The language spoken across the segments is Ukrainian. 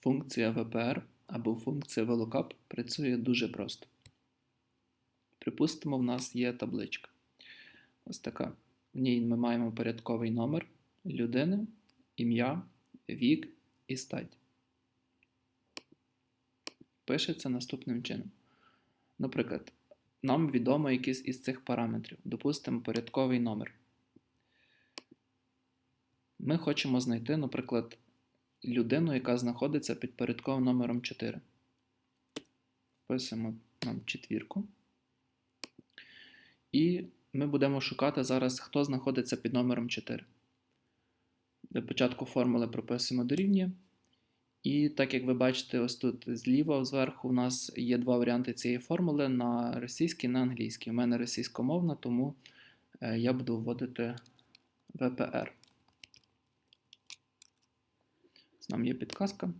Функція VPR або функція VLOOKUP працює дуже просто. Припустимо, в нас є табличка. Ось така. В ній ми маємо порядковий номер людини, ім'я, вік і стать. Пишеться наступним чином. Наприклад, нам відомо якийсь із цих параметрів. Допустимо, порядковий номер. Ми хочемо знайти, наприклад, людину, яка знаходиться під порядковим номером 4. Писуємо нам четвірку. І ми будемо шукати зараз, хто знаходиться під номером 4. Для початку формули прописуємо дорівнює. І так як ви бачите, ось тут зліва зверху у нас є два варіанти цієї формули на російській і на англійській. У мене російськомовна, тому е, я буду вводити VPR. Нам є підказка.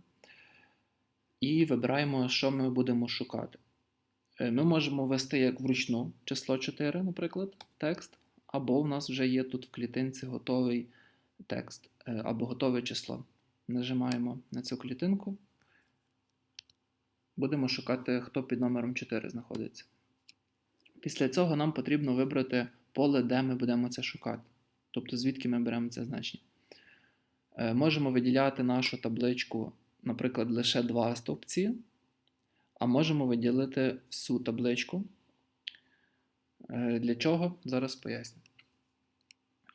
І вибираємо, що ми будемо шукати. Е, Ми можемо ввести як вручну число 4, наприклад, текст, або в нас вже є тут в клітинці готовий текст е, або готове число. Нажимаємо на цю клітинку. Будемо шукати, хто під номером 4 знаходиться. Після цього нам потрібно вибрати поле, де ми будемо це шукати. Тобто, звідки ми беремо це значення. Е, Можемо виділяти нашу табличку, наприклад, лише два стовпці, а можемо виділити всю табличку. Е, Для чого? Зараз поясню.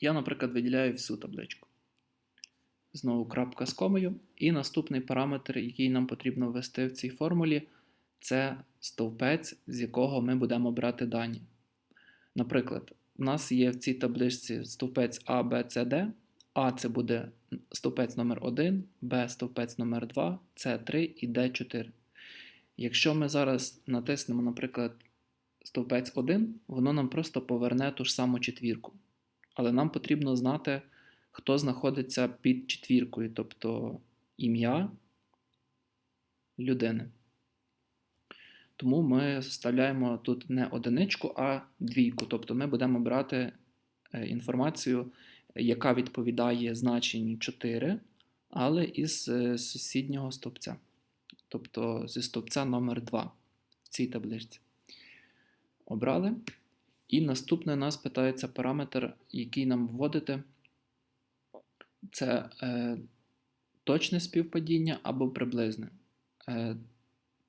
Я, наприклад, виділяю всю табличку. Знову крапка з комою. І наступний параметр, який нам потрібно ввести в цій формулі, це стовпець, з якого ми будемо брати дані. Наприклад, у нас є в цій табличці стовпець А, Б, С, Д. А це буде стовпець номер 1 Б стовпець номер 2 С 3 і Д 4. Якщо ми зараз натиснемо, наприклад, стовпець 1, воно нам просто поверне ту ж саму четвірку. Але нам потрібно знати, хто знаходиться під четвіркою, тобто ім'я людини. Тому ми вставляємо тут не одиничку, а двійку. Тобто ми будемо брати е, інформацію, яка відповідає значенню 4, але із е, сусіднього стовпця. Тобто зі стовпця номер 2 в цій табличці. Обрали. І наступне нас питається параметр, який нам вводити. Це е, точне співпадіння або приблизне. Е,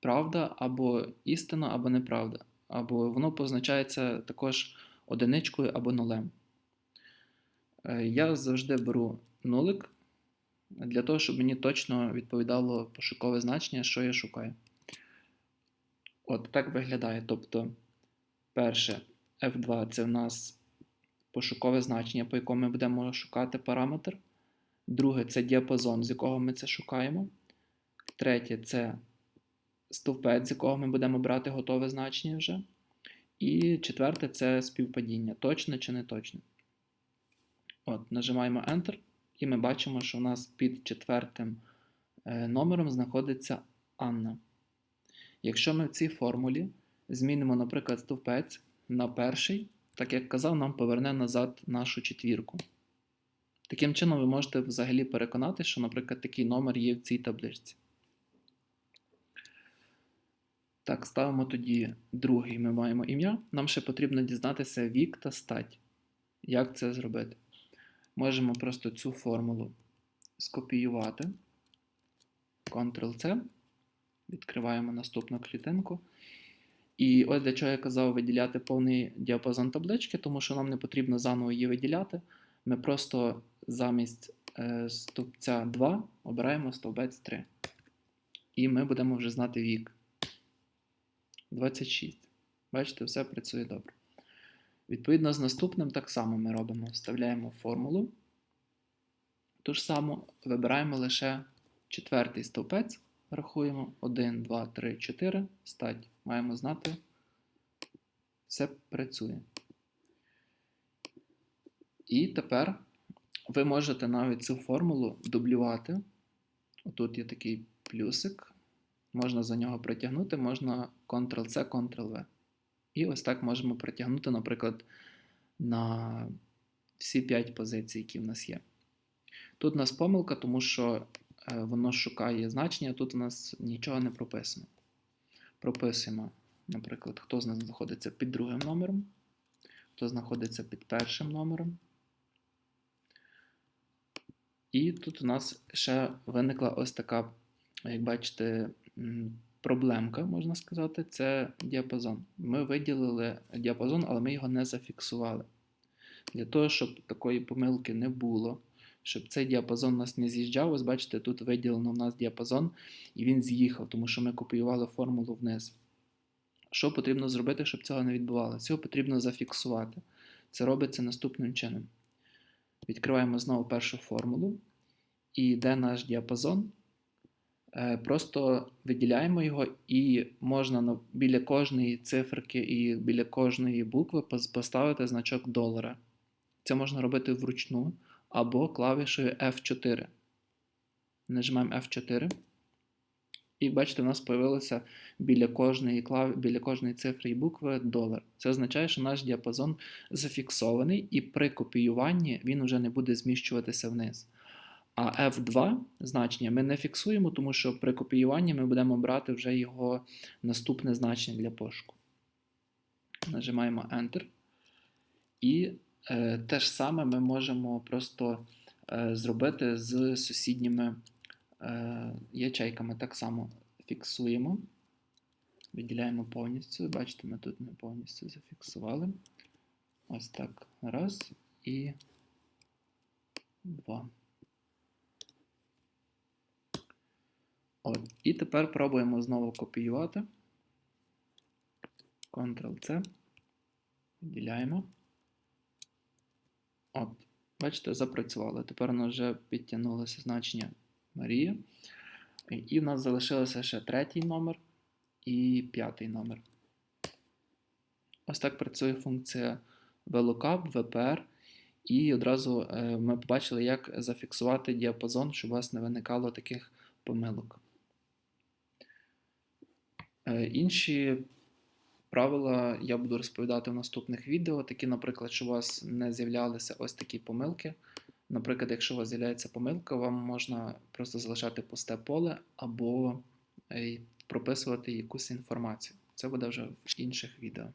правда або істина, або неправда. Або воно позначається також одиничкою або нулем. Е, я завжди беру нулик для того, щоб мені точно відповідало пошукове значення, що я шукаю. От так виглядає. Тобто, перше, F2 це в нас пошукове значення, по якому ми будемо шукати параметр. Друге це діапазон, з якого ми це шукаємо. Третє це стовпець, з якого ми будемо брати готове значення вже. І четверте це співпадіння, точне чи не точне. От, Нажимаємо Enter, і ми бачимо, що у нас під четвертим е, номером знаходиться Анна. Якщо ми в цій формулі змінимо, наприклад, стовпець на перший, так як казав, нам поверне назад нашу четвірку. Таким чином, ви можете взагалі переконати, що, наприклад, такий номер є в цій табличці. Так, ставимо тоді другий, ми маємо ім'я. Нам ще потрібно дізнатися вік та стать. Як це зробити? Можемо просто цю формулу скопіювати. Ctrl-C. Відкриваємо наступну клітинку. І ось для чого я казав виділяти повний діапазон таблички, тому що нам не потрібно заново її виділяти. Ми просто замість е, стовпця 2 обираємо стовбець 3. І ми будемо вже знати вік. 26. Бачите, все працює добре. Відповідно, з наступним так само ми робимо. Вставляємо формулу. Ту ж саму вибираємо лише четвертий стовпець. Рахуємо 1, 2, 3, 4. Стать. Маємо знати. Все працює. І тепер ви можете навіть цю формулу дублювати. Отут є такий плюсик. Можна за нього притягнути, можна Ctrl-C, Ctrl-V. І ось так можемо притягнути, наприклад, на всі 5 позицій, які в нас є. Тут у нас помилка, тому що е, воно шукає значення, тут у нас нічого не прописано. Прописуємо, наприклад, хто з нас знаходиться під другим номером, хто знаходиться під першим номером. І тут у нас ще виникла ось така, як бачите, проблемка, можна сказати, це діапазон. Ми виділили діапазон, але ми його не зафіксували. Для того, щоб такої помилки не було, щоб цей діапазон у нас не з'їжджав, ось бачите, тут виділено у нас діапазон, і він з'їхав, тому що ми копіювали формулу вниз. Що потрібно зробити, щоб цього не відбувалося? Цього потрібно зафіксувати. Це робиться наступним чином. Відкриваємо знову першу формулу. І де наш діапазон? Е, Просто виділяємо його, і можна біля кожної циферки і біля кожної букви поставити значок долара. Це можна робити вручну або клавішою F4. Нажимаємо F4. І бачите, у нас з'явилося біля кожної, клав... біля кожної цифри і букви долар. Це означає, що наш діапазон зафіксований, і при копіюванні він вже не буде зміщуватися вниз. А F2 значення ми не фіксуємо, тому що при копіюванні ми будемо брати вже його наступне значення для пошуку. Нажимаємо Enter. І е, те ж саме ми можемо просто е, зробити з сусідніми е, ячейками. Так само фіксуємо, виділяємо повністю. Бачите, ми тут не повністю зафіксували. Ось так. Раз і два. От. І тепер пробуємо знову копіювати. Ctrl-C. Виділяємо. От, бачите, запрацювало. Тепер нас вже підтягнулося значення Марія. І в нас залишилося ще третій номер і п'ятий номер. Ось так працює функція VLOOKUP, VPR. І одразу е, ми побачили, як зафіксувати діапазон, щоб у вас не виникало таких помилок. Е, Інші правила я буду розповідати в наступних відео. Такі, наприклад, що у вас не з'являлися ось такі помилки. Наприклад, якщо у вас з'являється помилка, вам можна просто залишати пусте поле або е, прописувати якусь інформацію. Це буде вже в інших відео.